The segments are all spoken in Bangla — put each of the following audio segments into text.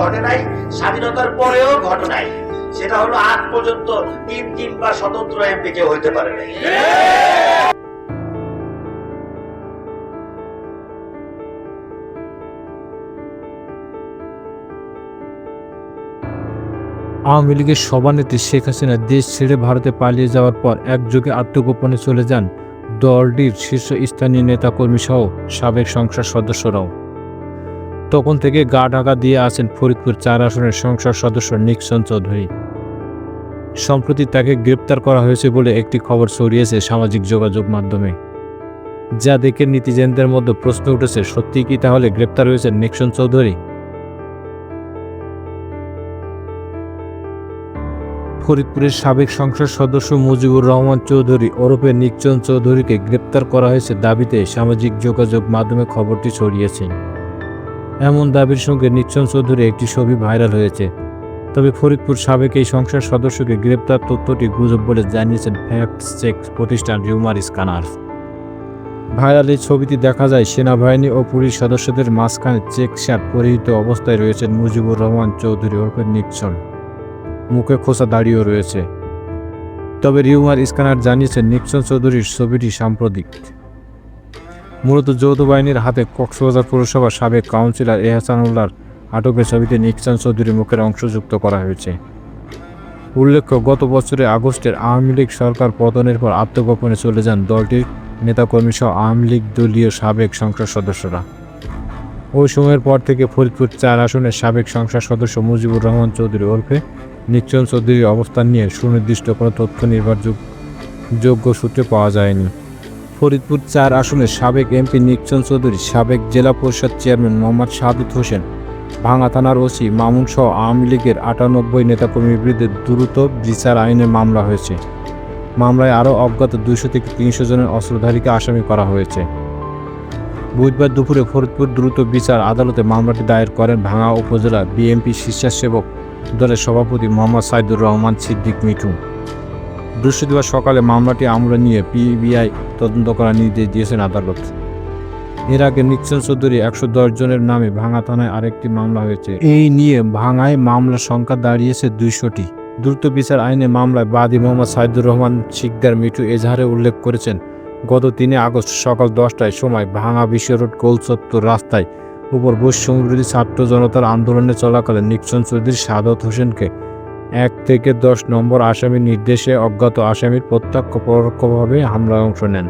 ঘটে নাই, স্বাধীনতার পরেও ঘটে নাই। সেটা হলো আজ পর্যন্ত তিন তিনবার স্বতন্ত্র এমপি কেউ হইতে পারে নাই। আওয়ামী লীগের সভানেত্রী শেখ হাসিনা দেশ ছেড়ে ভারতে পালিয়ে যাওয়ার পর একযোগে আত্মগোপনে চলে যান দলটির শীর্ষস্থানীয় নেতাকর্মী সহ সাবেক সংসদ সদস্যরাও। তখন থেকে গা ঢাকা দিয়ে আছেন ফরিদপুর চার আসনের সংসদ সদস্য নিক্সন চৌধুরী। সম্প্রতি তাকে গ্রেপ্তার করা হয়েছে বলে একটি খবর ছড়িয়েছে সামাজিক যোগাযোগ মাধ্যমে। যা দেখে নীতিজেনদের মধ্যে প্রশ্ন উঠেছে সত্যি কি তাহলে গ্রেপ্তার হয়েছে নিক্সন চৌধুরী? ফরিদপুরের সাবেক সংসদ সদস্য মুজিবুর রহমান চৌধুরী ওরফে নিকচন চৌধুরীকে গ্রেপ্তার করা হয়েছে দাবিতে সামাজিক যোগাযোগ মাধ্যমে খবরটি ছড়িয়েছে। এমন দাবির সঙ্গে নিচ্ছন চৌধুরী একটি ছবি ভাইরাল হয়েছে। তবে ফরিদপুর সাবেক এই সংসদ সদস্যকে গ্রেপ্তার তথ্যটি গুজব বলে জানিয়েছেন ফ্যাক্ট চেক প্রতিষ্ঠান রিউমার স্ক্যানার। ভাইরাল এই ছবিটি দেখা যায় সেনাবাহিনী ও পুলিশ সদস্যদের মাঝখানে চেক শার্ট পরিহিত অবস্থায় রয়েছেন মুজিবুর রহমান চৌধুরী ওরফে নিকচন মুখে খোসা দাঁড়িয়েও রয়েছে। তবে রিউমার স্ক্যানার জানিয়েছেন নিক্সন চৌধুরীর ছবিটি সাম্প্রতিক। মূলত যৌথ বাহিনীর হাতে কক্সবাজার পৌরসভার সাবেক কাউন্সিলর এহসানুল্লাহর আটকের ছবিতে নিক্সন চৌধুরীর মুখের অংশ যুক্ত করা হয়েছে। উল্লেখ্য, গত বছরের আগস্টের আওয়ামী লীগ সরকার পতনের পর আত্মগোপনে চলে যান দলটির নেতাকর্মী সহ আওয়ামী লীগ দলীয় সাবেক সংসদ সদস্যরা। ওই সময়ের পর থেকে ফরিদপুর চার আসনের সাবেক সংসদ সদস্য মুজিবুর রহমান চৌধুরী ওরফে নিশ্চল চৌধুরীর অবস্থান নিয়ে সুনির্দিষ্ট কোনো তথ্য নির্ভরযোগ্য যোগ্য সূত্রে পাওয়া যায়নি। ফরিদপুর চার আসনের সাবেক এমপি নিকচন চৌধুরী, সাবেক জেলা পরিষদ চেয়ারম্যান মোহাম্মদ শাহাদুত হোসেন, ভাঙা থানার ওসি মামুন সহ আওয়ামী লীগের আটানব্বই নেতাকর্মীর বিরুদ্ধে দ্রুত বিচার আইনে মামলা হয়েছে। মামলায় আরও অজ্ঞাত দুইশো থেকে তিনশো জনের অস্ত্রধারীকে আসামি করা হয়েছে। বুধবার দুপুরে ফরিদপুর দ্রুত বিচার আদালতে মামলাটি দায়ের করেন ভাঙা উপজেলা বিএনপি স্বেচ্ছাসেবক দলের সভাপতি মোহাম্মদ সাইদুর রহমান সিদ্দিক মিঠু। বৃহস্পতিবার সকালে মামলাটি আমলে নিয়ে পিবিআই তদন্ত করার নির্দেশ দিয়েছেন আদালত। এর আগে নিক্সন চৌধুরী একশো দশ জনের নামে ভাঙা থানায় আরেকটি মামলা হয়েছে। এই নিয়ে ভাঙায় মামলার সংখ্যা দাঁড়িয়েছে দুইশোটি। দ্রুত বিচার আইনে মামলায় বাদী মোহাম্মদ সাইদুর রহমান, শিকদার মিঠু এজাহারে উল্লেখ করেছেন, গত তিনে আগস্ট সকাল দশটায় সময় ভাঙা বিশ্ব রোড গোলচত্বর রাস্তায় উপর বৈষম্যবিরোধী ছাত্র জনতার আন্দোলনে চলাকালে নিক্সন চৌধুরী সাদত হোসেনকে এক থেকে দশ নম্বর আসামির নির্দেশে অজ্ঞাত আসামির প্রত্যক্ষ পরোক্ষভাবে হামলায় অংশ নেন।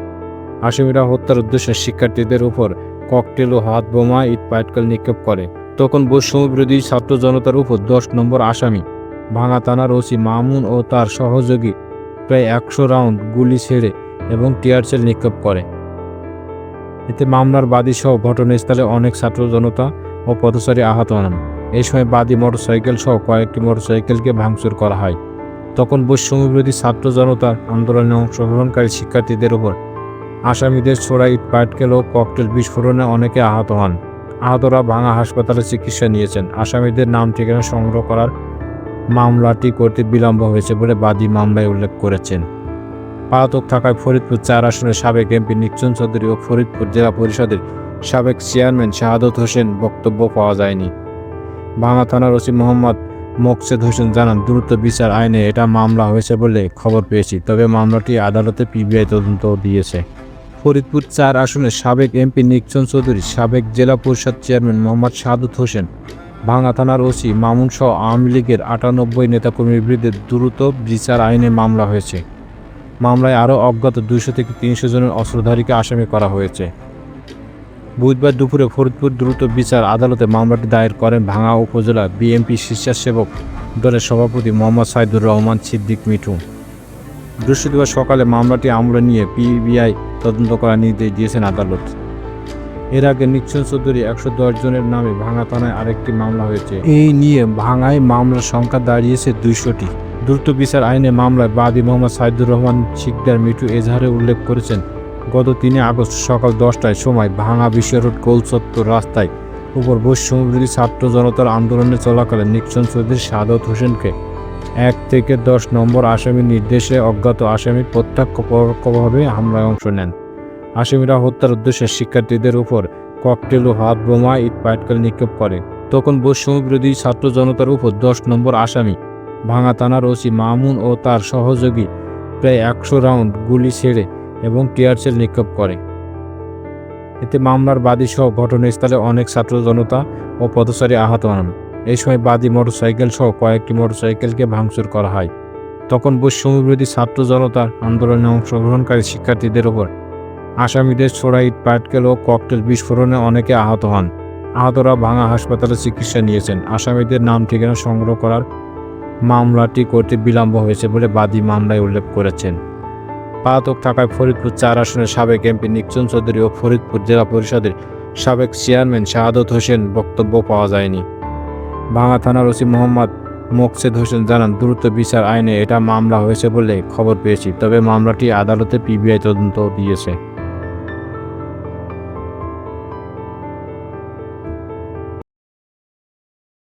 আসামিরা হত্যার উদ্দেশ্যে শিক্ষার্থীদের উপর ককটেল ও হাত বোমা ইট নিক্ষেপ করে। তখন বৈষম্যবিরোধী ছাত্র জনতার উপর দশ নম্বর আসামি ভাঙা থানার ওসি মামুন ও তার সহযোগী প্রায় একশো রাউন্ড গুলি ছেড়ে এবং টিয়ারশেল নিক্ষেপ করে। এতে মামলার বাদী সহ ঘটনাস্থলে অনেক ছাত্র জনতা ও পথচারী আহত হন। এই সময় বাদী মোটরসাইকেল সহ কয়েকটি মোটরসাইকেলকে ভাঙচুর করা হয়। তখন বৈষম্যবিরোধী ছাত্র জনতার আন্দোলনে অংশগ্রহণকারী শিক্ষার্থীদের উপর আসামিদের ছোড়া ইট পাটকেল ও ককটেল বিস্ফোরণে অনেকে আহত হন। আহতরা ভাঙা হাসপাতালে চিকিৎসা নিয়েছেন। আসামিদের নাম ঠিকানা সংগ্রহ করার মামলাটি করতে বিলম্ব হয়েছে বলে বাদী মামলায় উল্লেখ করেছেন। পলাতক থাকায় ফরিদপুর চার আসনের সাবেক এমপি নিকচন চৌধুরী ও ফরিদপুর জেলা পরিষদের সাবেক চেয়ারম্যান শাহাদত হোসেন বক্তব্য পাওয়া যায়নি। ভাঙা থানার ওসি মোহাম্মদ মোকসেদ হোসেন জানান, দ্রুত বিচার আইনে এটা মামলা হয়েছে বলে খবর পেয়েছি, তবে মামলাটি আদালতে পিবিআই তদন্ত দিয়েছে। ফরিদপুর চার আসনের সাবেক এমপি নিকচন চৌধুরী, সাবেক জেলা পরিষদ চেয়ারম্যান মোহাম্মদ সাদুত হোসেন, ভাঙা থানার ওসি মামুন সহ আওয়ামী লীগের আটানব্বই নেতাকর্মীর বিরুদ্ধে দ্রুত বিচার আইনে মামলা হয়েছে। মামলায় আরও অজ্ঞাত দুইশো থেকে তিনশো জনের অস্ত্রধারীকে আসামি করা হয়েছে। বুধবার দুপুরে ফরিদপুর দ্রুত বিচার আদালতে মামলাটি দায়ের করেন ভাঙা উপজেলা বিএনপি স্বেচ্ছাসেবক দলের সভাপতি মোহাম্মদ সাইদুর রহমান সিদ্দিক মিঠু। বৃহস্পতিবার সকালে মামলাটি আমলে নিয়ে পিবিআই তদন্ত করার নির্দেশ দিয়েছেন আদালত। এর আগে নিক্সন চৌধুরী একশো দশ জনের নামে ভাঙা থানায় আরেকটি মামলা হয়েছে। এই নিয়ে ভাঙায় মামলার সংখ্যা দাঁড়িয়েছে দুইশোটি। দ্রুত বিচার আইনে মামলায় বাদী মোহাম্মদ সাইদুর রহমান, শিকদার মিঠু এজাহারে উল্লেখ করেছেন গত তিনে আগস্ট সকাল দশটায় সময় ভাঙা বিশ্ব রোড গোলচত্বর রাস্তায় উপর বৈষম্যবিরোধী ছাত্র জনতার আন্দোলনে চলাকালে নিক্সন চৌধুরী সাদত হোসেনকে এক থেকে দশ নম্বর আসামির নির্দেশে অজ্ঞাত আসামি প্রত্যক্ষ পরোক্ষভাবে হামলায় অংশ নেন। আসামিরা হত্যার উদ্দেশ্যে শিক্ষার্থীদের উপর ককটেল ও হাত বোমা, ইট পাটকেল নিক্ষেপ করে। তখন বৈষম্য বিরোধী ছাত্র জনতার উপর দশ নম্বর আসামি ভাঙা থানার ওসি মামুন ও তার সহযোগী প্রায় একশো রাউন্ড গুলি ছেড়ে এবং টিয়ারশেল নিক্ষেপ করে। এতে মামলার বাদী সহ ঘটনাস্থলে অনেক ছাত্র জনতা ও পথচারী আহত হন। এই সময় বাদী মোটরসাইকেল সহ কয়েকটি মোটরসাইকেলকে ভাঙচুর করা হয়। তখন বৈষম্য বিরোধী ছাত্র জনতার আন্দোলনে অংশগ্রহণকারী শিক্ষার্থীদের ওপর আসামিদের ছোড়া ইট, পাটকেল ও ককটেল বিস্ফোরণে অনেকে আহত হন। আহতরা ভাঙা হাসপাতালে চিকিৎসা নিয়েছেন। আসামিদের নাম ঠিকানা সংগ্রহ করার মামলাটি করতে বিলম্ব হয়েছে বলে বাদী মামলায় উল্লেখ করেছেন। পাতক থাকায় ফরিদপুর চার আসনের সাবেক এমপি নিকচন চৌধুরী ও ফরিদপুর জেলা পরিষদের সাবেক চেয়ারম্যান শাহাদত হোসেন বক্তব্য পাওয়া যায়নি। ভাঙা থানার ওসি মোহাম্মদ মোকসেদ হোসেন জানান, দ্রুত বিচার আইনে এটা মামলা হয়েছে বলে খবর পেয়েছি, তবে মামলাটি আদালতে পিবিআই তদন্ত দিয়েছে।